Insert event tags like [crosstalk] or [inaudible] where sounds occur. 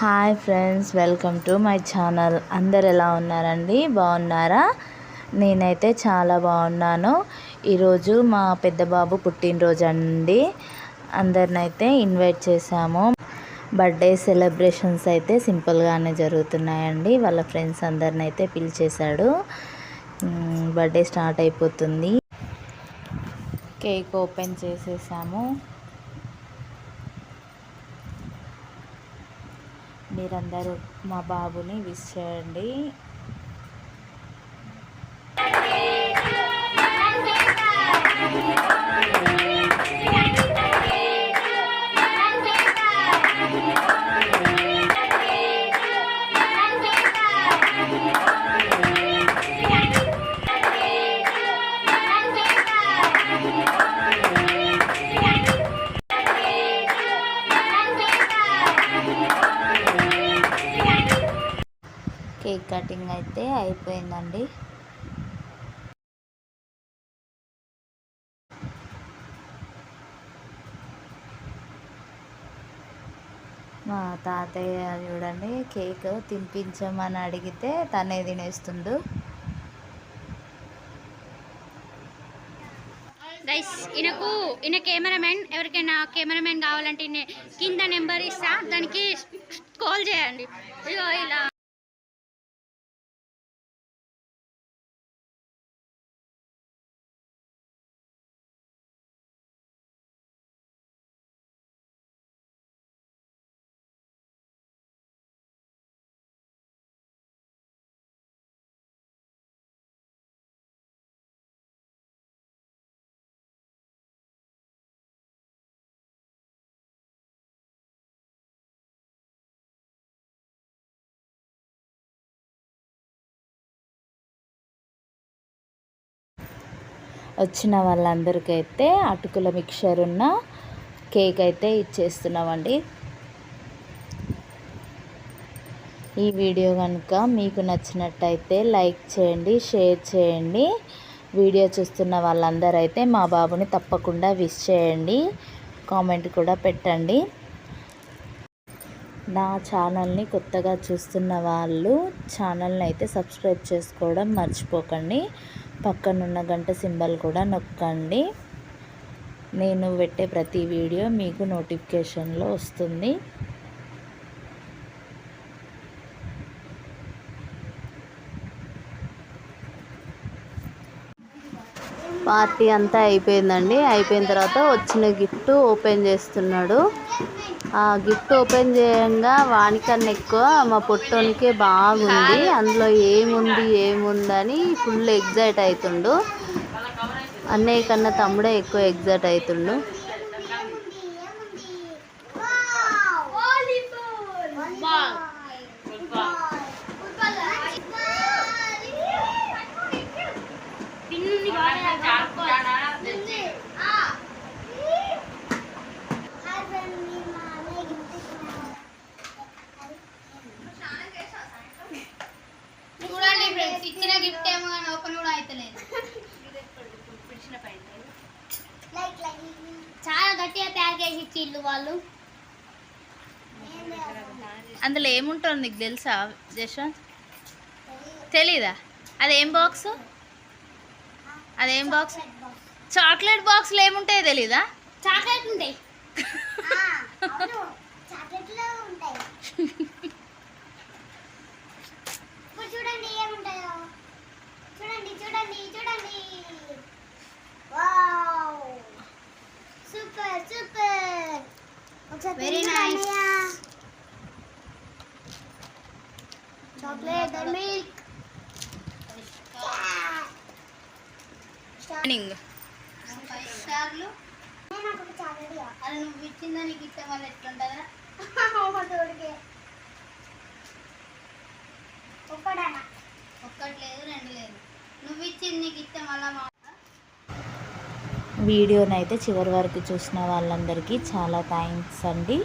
Hi friends welcome to my channel. అందరు ఎలా ఉన్నారండి? బాగున్నారా? నేనైతే చాలా బాగున్నాను. ఈరోజు మా పెద్ద బాబు పుట్టినరోజు అండి అందరినైతే ఇన్వైట్ చేశాము. బర్త్డే సెలబ్రేషన్స్ అయితే సింపుల్గానే జరుగుతున్నాయండి. వాళ్ళ ఫ్రెండ్స్ అందరిని అయితే పిలిచేశాడు బర్త్డే స్టార్ట్ అయిపోతుంది. కేక్ ఓపెన్ చేసేసాము. మీరందరూ మా బాబుని విష్ చేయండి. కేక్ కటింగ్ అయితే అయిపోయిందండి. మా తాతయ్య చూడండి కేక్ తినిపించమని అడిగితే తనే తినేస్తుండు. గైస్ ఈయనకు ఈయన కెమెరామెన్ ఎవరికైనా కెమెరామెన్ కావాలంటే కింద నెంబర్ ఇస్తా దానికి కాల్ చేయండి. ఇగో ఇలా. వచ్చిన వాళ్ళందరికైతే అటుకుల మిక్చర్ ఉన్న కేక్ అయితే ఇచ్చేస్తున్నామండి. ఈ వీడియో కనుక మీకు నచ్చినట్టయితే లైక్ చేయండి షేర్ చేయండి. వీడియో చూస్తున్న వాళ్ళందరూ అయితే మా బాబుని తప్పకుండా విష్ చేయండి. కామెంట్ కూడా పెట్టండి. నా ఛానల్ని కొత్తగా చూస్తున్న వాళ్ళు ఛానల్ని అయితే సబ్స్క్రైబ్ చేసుకోవడం మర్చిపోకండి. పక్కనున్న గంట సింబల్ కూడా నొక్కండి. నేను పెట్టే ప్రతి వీడియో మీకు నోటిఫికేషన్లో వస్తుంది. పార్టీ అంతా అయిపోయిందండి. అయిపోయిన తర్వాత వచ్చిన గిఫ్ట్ ఓపెన్ చేస్తున్నాడు. ఆ గిఫ్ట్ ఓపెన్ చేయంగా వానికన్నా ఎక్కువ మా పొట్టోనికే బాగుంది. అందులో ఏముంది ఏముందని ఫుల్ ఎగ్జైట్ అవుతుండు. అన్నయ్య కన్నా తమ్ముడే ఎక్కువ ఎగ్జైట్ అవుతుండు చూడండి ఫ్రెండ్స్ ఇచ్చిన గిఫ్ట్ ఏమో కానీ ఓపెన్ కూడా అవుతలేదు చాలా ఇల్లు వాళ్ళు. అందులో ఏముంటుంది నీకు తెలుసా జశ్వంత్ తెలీదా. అదేం బాక్స్? అదేం బాక్స్? చాక్లెట్ బాక్స్లో ఏముంటాయో తెలీదా? చాక్లెట్ ఉంటాయి. [laughs] చూడండి ఏముంటాయో. చూడండి చూడండి చూడండి. సూపర్ సూపర్ ఒకసారి very nice chocolate and milk morning five స్టార్లు అది నువ్వు ఇచ్చిందా నీకు ఇస్తే మళ్ళీ ఎట్లుంటుందా? ఒక్కటి లేదు రెండు లేదు. నువ్వు ఇచ్చింది నీకు ఇస్తే మళ్ళీ మా వీడియోనైతే చివరి వరకు చూసిన వాళ్ళందరికీ చాలా థ్యాంక్స్ అండి.